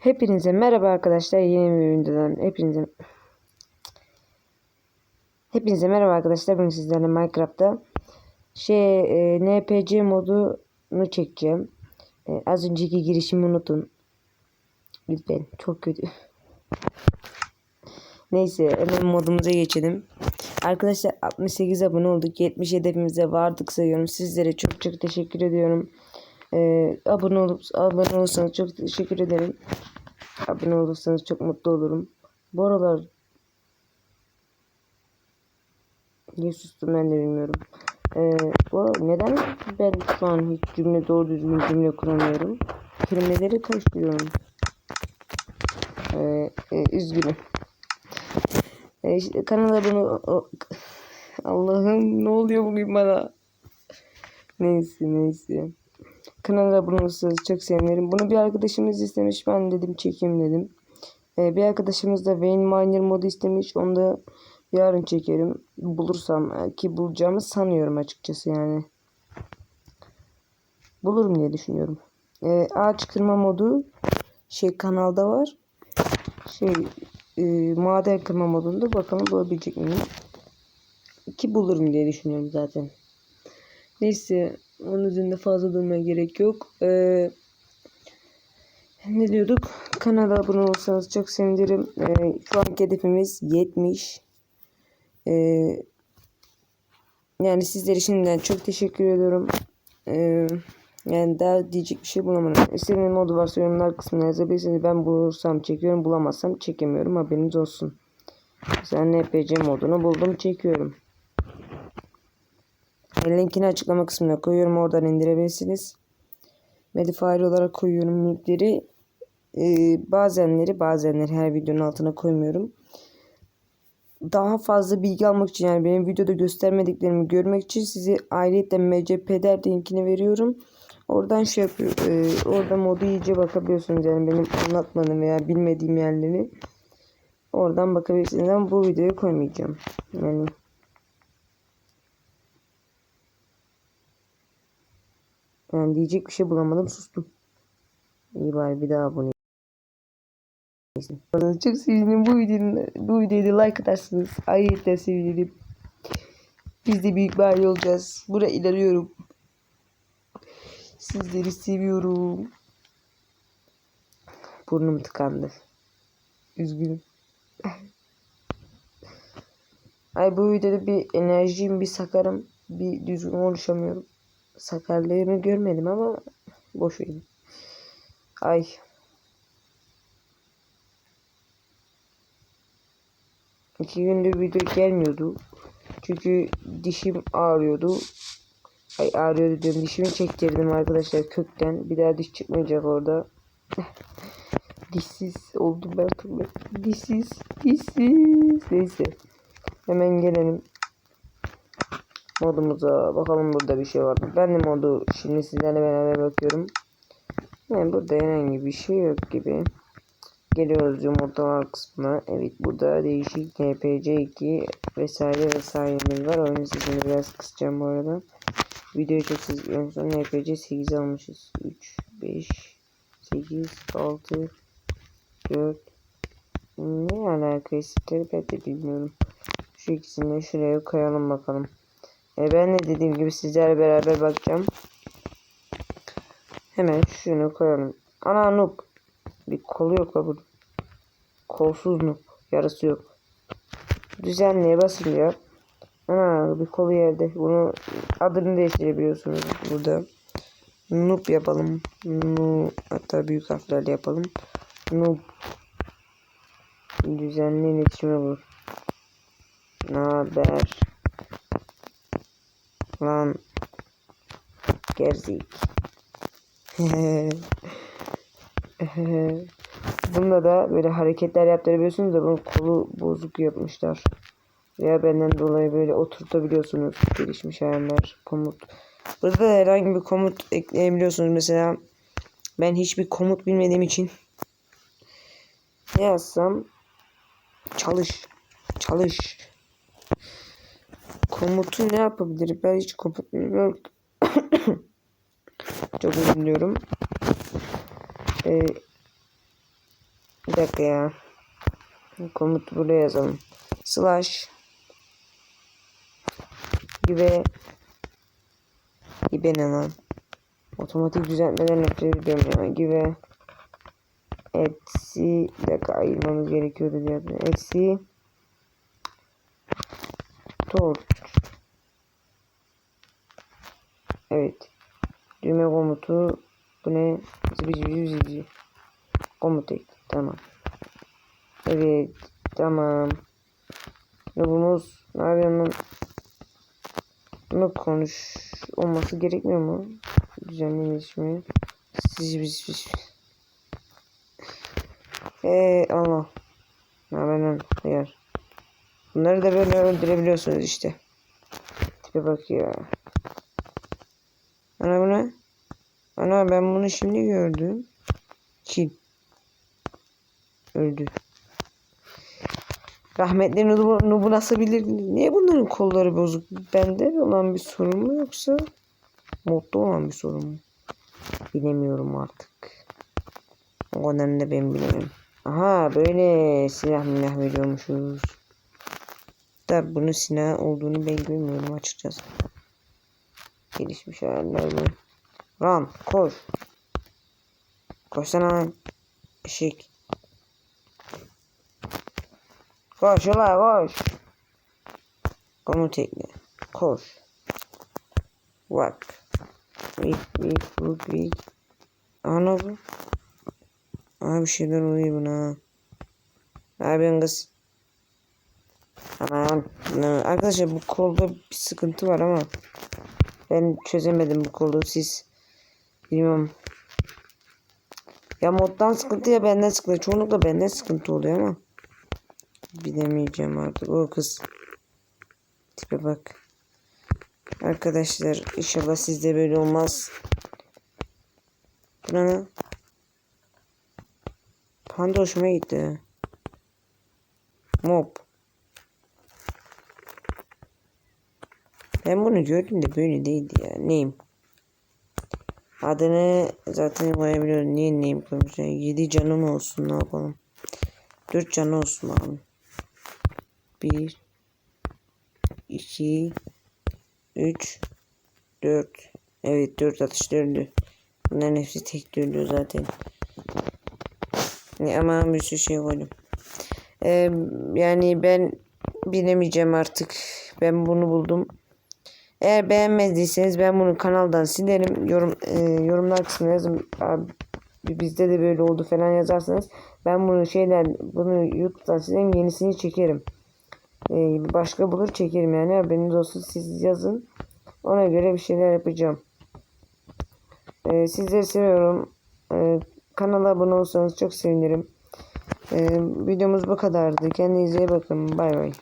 Hepinize merhaba arkadaşlar. Yeni bir videodan hepinize Hepinize merhaba arkadaşlar. Bugün sizlerle Minecraft'ta şey e, NPC modunu çekeceğim. E, az önceki girişimi unutun. Lütfen. Çok kötü. Neyse hemen modumuza geçelim. Arkadaşlar 68 abone olduk. 70 hedefimize vardık sayıyorum. Sizlere çok çok teşekkür ediyorum. Ee, abone olup abone olursanız çok teşekkür ederim. Abone olursanız çok mutlu olurum. Bu aralar Niye sustum ben de bilmiyorum. Ee, bu neden ben şu an hiç cümle doğru düzgün cümle kuramıyorum. Kelimeleri karıştırıyorum. Ee, e, üzgünüm. Ee, işte kanala Allah'ım ne oluyor bugün bana? Neyse neyse. Kanala abone olursanız çok sevinirim. Bunu bir arkadaşımız istemiş. Ben dedim çekeyim dedim. Ee, bir arkadaşımız da Wayne Miner modu istemiş. Onu da yarın çekerim. Bulursam e, ki bulacağımı sanıyorum açıkçası yani. Bulurum diye düşünüyorum. Ee, ağaç kırma modu şey kanalda var. Şey e, maden kırma modunda bakalım bulabilecek miyim? Ki bulurum diye düşünüyorum zaten. Neyse onun üzerinde fazla durmaya gerek yok. Ee, ne diyorduk? Kanala abone olursanız çok sevinirim. Ee, şu anki hedefimiz 70. Ee, yani sizlere şimdiden çok teşekkür ediyorum. Ee, yani daha diyecek bir şey bulamadım. İstediğiniz modu varsa yorumlar kısmına yazabilirsiniz. Ben bulursam çekiyorum. Bulamazsam çekemiyorum. Haberiniz olsun. Mesela NPC modunu buldum çekiyorum. Linkini açıklama kısmına koyuyorum. Oradan indirebilirsiniz. Medifire olarak koyuyorum linkleri. Ee, bazenleri bazenleri her videonun altına koymuyorum. Daha fazla bilgi almak için yani benim videoda göstermediklerimi görmek için sizi ayrıca MCP'der linkini veriyorum. Oradan şey yapıyor. E, orada modu iyice bakabiliyorsunuz yani benim anlatmadığım veya bilmediğim yerleri. Oradan bakabilirsiniz ama bu videoyu koymayacağım. Yani Yani diyecek bir şey bulamadım sustum. İyi bari bir daha abone. Çok sevinirim bu videonun bu videoda like atarsınız. Ayrıca sevinirim. Biz de büyük aile olacağız. Buraya ilerliyorum. Sizleri seviyorum. Burnum tıkandı. Üzgünüm. Ay bu videoda bir enerjim bir sakarım. Bir düzgün konuşamıyorum. Sakarlığını görmedim ama boş. Ay. İki gündür video gelmiyordu. Çünkü dişim ağrıyordu. Ay ağrıyordu diyorum. Dişimi çektirdim arkadaşlar kökten. Bir daha diş çıkmayacak orada. dişsiz oldum ben. Dişsiz. Dişsiz. Neyse. Hemen gelelim modumuza. Bakalım burada bir şey var mı? Ben de modu şimdi sizlerle beraber bakıyorum. Yani burada herhangi bir şey yok gibi. Geliyoruz yumurtalar kısmına. Evet burada değişik NPC2 vesaire vesairemiz var. Oyun sesini biraz kısacağım bu arada. Videoyu çok sıkıyorum. Sonra NPC 8 almışız. 3, 5, 8, 6, 4. Ne alaka isimleri ben de bilmiyorum. Şu ikisini şuraya koyalım bakalım. E ben de dediğim gibi sizlerle beraber bakacağım. Hemen şunu koyalım. Ana noob. Bir kolu yok la burada. Kolsuz noob. Yarısı yok. Düzenliğe basınca ana bir kolu yerde. Bunu adını değiştirebiliyorsunuz burada. Noob yapalım. Noob hatta büyük harflerle yapalım. Noob düzenli iletişime vur. Ne haber? Lan gerzik. Bunda da böyle hareketler yaptırabiliyorsunuz da bunun kolu bozuk yapmışlar. Veya benden dolayı böyle oturtabiliyorsunuz gelişmiş ayarlar komut. Burada da herhangi bir komut ekleyebiliyorsunuz. Mesela ben hiçbir komut bilmediğim için ne yazsam çalış çalış komutu ne yapabilir? Ben hiç komut bilmiyorum. Çok özür diliyorum. Ee, Bir dakika ya. Komutu buraya yazalım. Slash gibi gibi ne lan? Otomatik düzeltmeden nefret ediyorum ya. Gibi eksi bir dakika ayırmamız gerekiyordu diye. Eksi torch Evet. Düğme komutu bu ne? Zibi zibi zibi. Komut ekle. Tamam. Evet. Tamam. Nobumuz ne yapıyorsun? Bunu konuş olması gerekmiyor mu? Düzenli iletişimi. Zibi zibi zibi. Eee Allah. Ne yapıyorsun? Hayır. Bunları da böyle öldürebiliyorsunuz işte. Tipe bak ya. Ana bu ne? Ana ben bunu şimdi gördüm. Kim? Öldü. Rahmetli Nubu, nasıl bilir? Niye bunların kolları bozuk? Bende olan bir sorun mu yoksa modda olan bir sorun mu? Bilemiyorum artık. O kadarını da ben bilemem. Aha böyle silah milah veriyormuşuz. Da bunun silah olduğunu ben görmüyorum açıkçası. Gelişmiş hayaller bu. Run koş. Koşsana. Eşek. Koş ulan koş. Komut ekle. Koş. Bak. Vik vik vik vik. Ana bu. Aha bir şeyler oluyor buna. Yapıyorsun kız? Aman. Arkadaşlar bu kolda bir sıkıntı var ama ben çözemedim bu kolu siz bilmiyorum. Ya moddan sıkıntı ya benden sıkıntı. Çoğunlukla benden sıkıntı oluyor ama bilemeyeceğim artık. O kız tipe bak. Arkadaşlar inşallah sizde böyle olmaz. Bu ne lan? Panda hoşuma gitti. Mob. Ben bunu gördüm de böyle değildi ya. Neyim? Adını zaten koyabiliyorum. Niye neyim koymuşlar? 7 canım olsun ne yapalım. 4 canı olsun abi. 1 2 3 4 Evet 4 atış döndü. Bunların hepsi tek döndü zaten. Ne ama bir sürü şey koydum. Ee, yani ben bilemeyeceğim artık. Ben bunu buldum. Eğer beğenmediyseniz ben bunu kanaldan silerim. Yorum e, yorumlar kısmına yazın. Abi, bizde de böyle oldu falan yazarsanız ben bunu şeyden bunu YouTube'dan silerim yenisini çekerim. E, başka bulur çekerim yani haberiniz olsun siz yazın. Ona göre bir şeyler yapacağım. E, sizleri seviyorum. E, kanala abone olursanız çok sevinirim. E, videomuz bu kadardı. Kendinize iyi bakın. Bay bay.